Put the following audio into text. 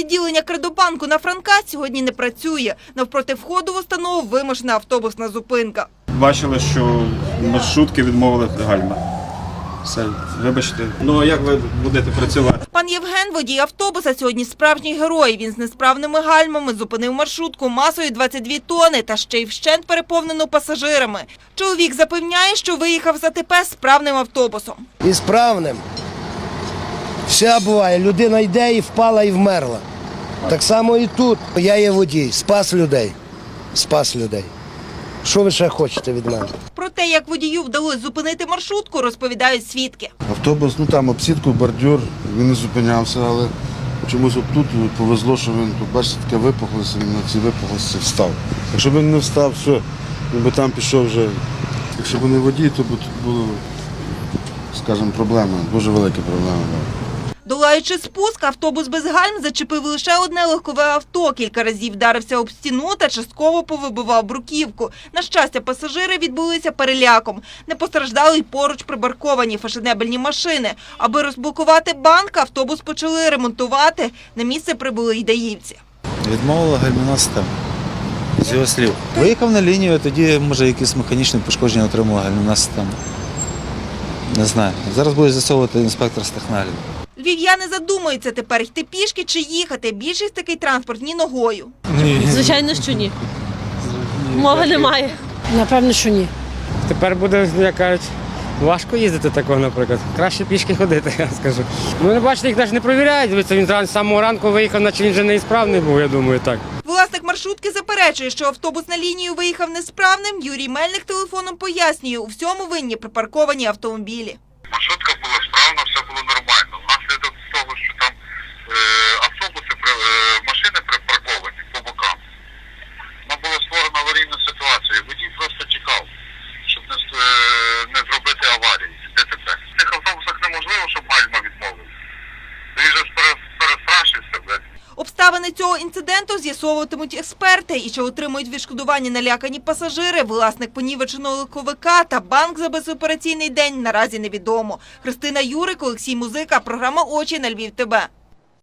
Відділення Кредобанку на Франка сьогодні не працює. Навпроти входу в установу вимушена автобусна зупинка. Бачили, що маршрутки відмовили гальма. Все, вибачте. Ну а як ви будете працювати? Пан Євген, водій автобуса, сьогодні справжній герой. Він з несправними гальмами зупинив маршрутку масою 22 тони та ще й вщент переповнену пасажирами. Чоловік запевняє, що виїхав з АТП справним автобусом. і справним. Все буває, людина йде і впала, і вмерла. Так само і тут. Я є водій, спас людей. Спас людей. Що ви ще хочете від мене? Про те, як водію вдалося зупинити маршрутку, розповідають свідки. Автобус, ну там обсідку, бордюр, він не зупинявся, але чомусь отут повезло, що він тут, бачите, таке випухлося, він на цій випухлості встав. Якщо б він не встав, все, він би там пішов вже. Якщо б не водій, то б тут були, скажімо, проблеми, дуже великі проблеми. Долаючи спуск, автобус без гальм зачепив лише одне легкове авто. Кілька разів вдарився об стіну та частково повибивав бруківку. На щастя, пасажири відбулися переляком. Не постраждали й поруч прибарковані фашенебельні машини. Аби розблокувати банк, автобус почали ремонтувати. На місце прибули й даївці. Відмовила гальмівна система. З його слів. Виїхав на лінію, тоді, може, якісь механічні пошкодження отримала гальмівна система. Не знаю. Зараз буде з'ясовувати інспектор з технарів. Львів'яни задумуються тепер йти пішки чи їхати. Більшість такий транспорт ні ногою. Звичайно, що ні. Мови немає. Напевно, що ні. Тепер буде, як кажуть, важко їздити такого, наприклад. Краще пішки ходити, я скажу. Ну, не бачите, їх навіть не провіряють. Дивіться, він з самого ранку виїхав, наче він вже неісправний був, я думаю, так. Власник маршрутки заперечує, що автобус на лінію виїхав несправним. Юрій Мельник телефоном пояснює, у всьому винні припарковані автомобілі. маршрутка Обставини цього інциденту з'ясовуватимуть експерти. І чи отримують відшкодування налякані пасажири, власник понівеченого легковика та банк за безопераційний день наразі невідомо. Христина Юрик, Олексій Музика, програма «Очі» на Львів ТБ.